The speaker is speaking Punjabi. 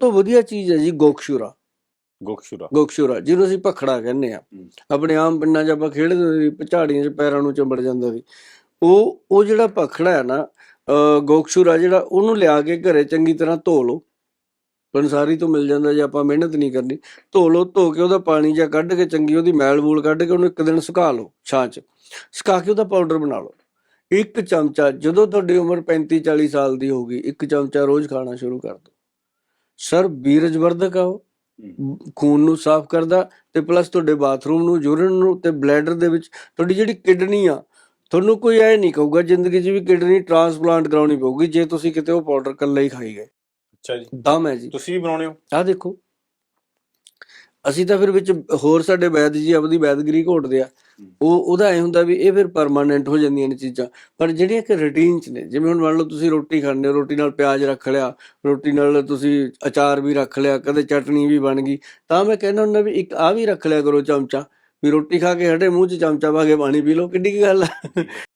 ਤੋਂ ਵਧੀਆ ਚੀਜ਼ ਹੈ ਜੀ ਗੋਕਸ਼ੂਰਾ। ਗੋਖਸ਼ੁਰਾ ਗੋਕਸ਼ੂਰਾ ਜਿਹਨੂੰ ਅਸੀਂ ਭਖੜਾ ਕਹਿੰਦੇ ਆ। ਆਪਣੇ ਆਮ ਪਿੰਡਾਂ 'ਚ ਆਪਾਂ ਖੇਡਦੇ ਸੀ ਝਾੜੀਆਂ 'ਚ ਪੈਰਾਂ ਨੂੰ ਚੰਬੜ ਜਾਂਦਾ ਸੀ। ਉਹ ਉਹ ਜਿਹੜਾ ਭਖੜਾ ਹੈ ਨਾ ਅਹ ਗੋਕਸ਼ੂਰਾ ਜਿਹੜਾ ਉਹਨੂੰ ਲਿਆ ਕੇ ਘਰੇ ਚੰਗੀ ਤਰ੍ਹਾਂ ਧੋ ਲਓ। ਪੰਸਾਰੀ ਤੋਂ ਮਿਲ ਜਾਂਦਾ ਜੇ ਆਪਾਂ ਮਿਹਨਤ ਨਹੀਂ ਕਰਨੀ। ਧੋ ਲਓ ਧੋ ਕੇ ਉਹਦਾ ਪਾਣੀ ਜਾਂ ਕੱਢ ਕੇ ਚੰਗੀ ਉਹਦੀ ਮੈਲ ਮੂਲ ਕੱਢ ਕੇ ਉਹਨੂੰ ਇੱਕ ਦਿਨ ਸੁਕਾ ਲਓ ਛਾਂ 'ਚ ਸੁਕਾ ਕੇ ਉਹਦਾ ਪਾਊਡਰ ਬਣਾ ਲਓ। ਇੱਕ ਚਮਚਾ ਜਦੋਂ ਤੁਹਾਡੀ ਉਮਰ 35 40 ਸਾਲ ਦੀ ਹੋਊਗੀ ਇੱਕ ਚਮਚਾ ਰੋਜ਼ ਖਾਣਾ ਸ਼ੁਰੂ ਕਰ ਦਿਓ। ਸਰ ਬੀਰਜ ਵਰਧਕ ਆ ਉਹ। ਖੂਨ ਨੂੰ ਸਾਫ਼ ਕਰਦਾ ਤੇ ਪਲੱਸ ਤੁਹਾਡੇ ਬਾਥਰੂਮ ਨੂੰ ਯੂਰਿਨ ਨੂੰ ਤੇ ਬਲੈਡਰ ਦੇ ਵਿੱਚ ਤੁਹਾਡੀ ਜਿਹੜੀ ਕਿਡਨੀ ਆ ਤੁਹਾਨੂੰ ਕੋਈ ਐ ਨਹੀਂ ਕਹੂਗਾ ਜ਼ਿੰਦਗੀ 'ਚ ਵੀ ਕਿਡਨੀ ਟ੍ਰਾਂਸਪਲਾਂਟ ਕਰਾਉਣੀ ਪਊਗੀ ਜੇ ਤੁਸੀਂ ਕਿਤੇ ਉਹ ਪਾਊਡਰ ਕੱਲਾ ਹੀ ਖਾਈ ਗਏ। ਅੱਛਾ ਜੀ। ਦਮ ਹੈ ਜੀ। ਤੁਸੀਂ ਵੀ ਬਣਾਉਣੇ ਹੋ? ਆਹ ਦੇਖੋ। ਅਸੀਂ ਤਾਂ ਫਿਰ ਵਿੱਚ ਹੋਰ ਸਾਡੇ ਵੈਦ ਜੀ ਆਪਦੀ ਵੈਦਗਰੀ ਘੋਟਦੇ ਆ। ਉਹ, ਉਹਦਾ ਇਹ ਹੁੰਦਾ ਵੀ ਇਹ ਫਿਰ ਪਰਮਾਨੈਂਟ ਹੋ ਜਾਂਦੀਆਂ ਨੇ ਚੀਜ਼ਾਂ। ਪਰ ਜਿਹੜੀਆਂ ਕਿ ਰੂਟੀਨ ਚ ਨੇ, ਜਿਵੇਂ ਹੁਣ ਮੰਨ ਲਓ ਤੁਸੀਂ ਰੋਟੀ ਖਾਂਦੇ ਹੋ, ਰੋਟੀ ਨਾਲ ਪਿਆਜ਼ ਰੱਖ ਲਿਆ, ਰੋਟੀ ਨਾਲ ਤੁਸੀਂ ਅਚਾਰ ਵੀ ਰੱਖ ਲਿਆ, ਕਦੇ ਚਟਨੀ ਵੀ ਬਣ ਗਈ, ਤਾਂ ਮੈਂ ਕਹਿੰਦਾ ਹੁੰਦਾ ਵੀ ਇੱਕ ਆ ਵੀ ਰੱਖ ਲਿਆ ਕਰੋ ਚਮਚਾ, ਵੀ ਰੋਟੀ ਖਾ ਕੇ ਹਟੇ ਮੂੰਹ 'ਚ ਚਮਚਾ ਪਾ ਕੇ ਪਾਣੀ ਪੀ ਲਓ, ਕਿੱਡੀ ਕੀ ਗੱਲ ਆ।